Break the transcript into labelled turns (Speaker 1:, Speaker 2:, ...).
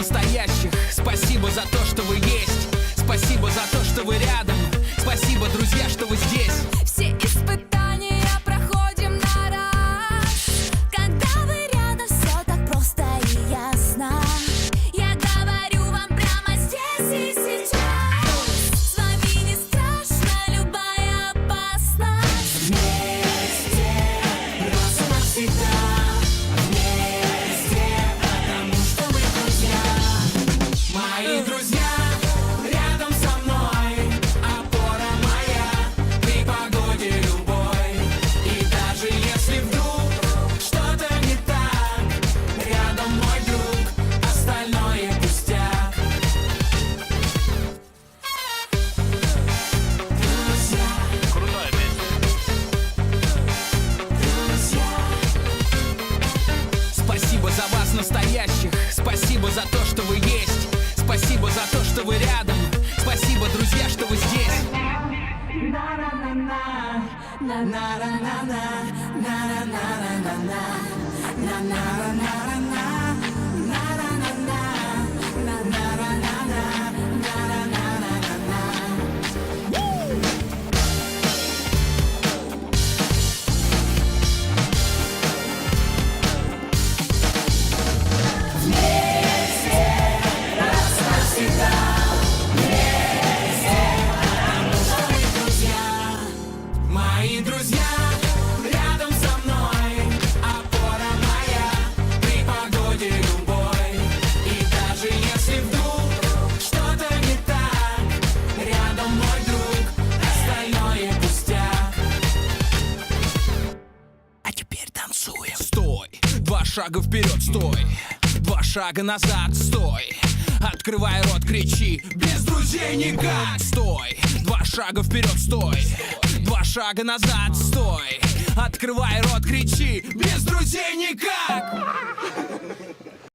Speaker 1: настоящих. Спасибо за то, что вы есть. Спасибо за то, что вы рядом За то, что вы есть. Спасибо за то, что вы рядом. Спасибо, друзья, что вы здесь Мои друзья рядом со мной. Опора моя при погоде любой. И даже если вдруг что-то не так Рядом мой друг, остальное пустяк. А теперь танцуем. Стой, два шага вперед, стой. Два шага назад, стой. Открывай рот, кричи. Без друзей никак. Стой, два шага вперед, стой Два шага назад, стой! Открывай рот, кричи! Без друзей никак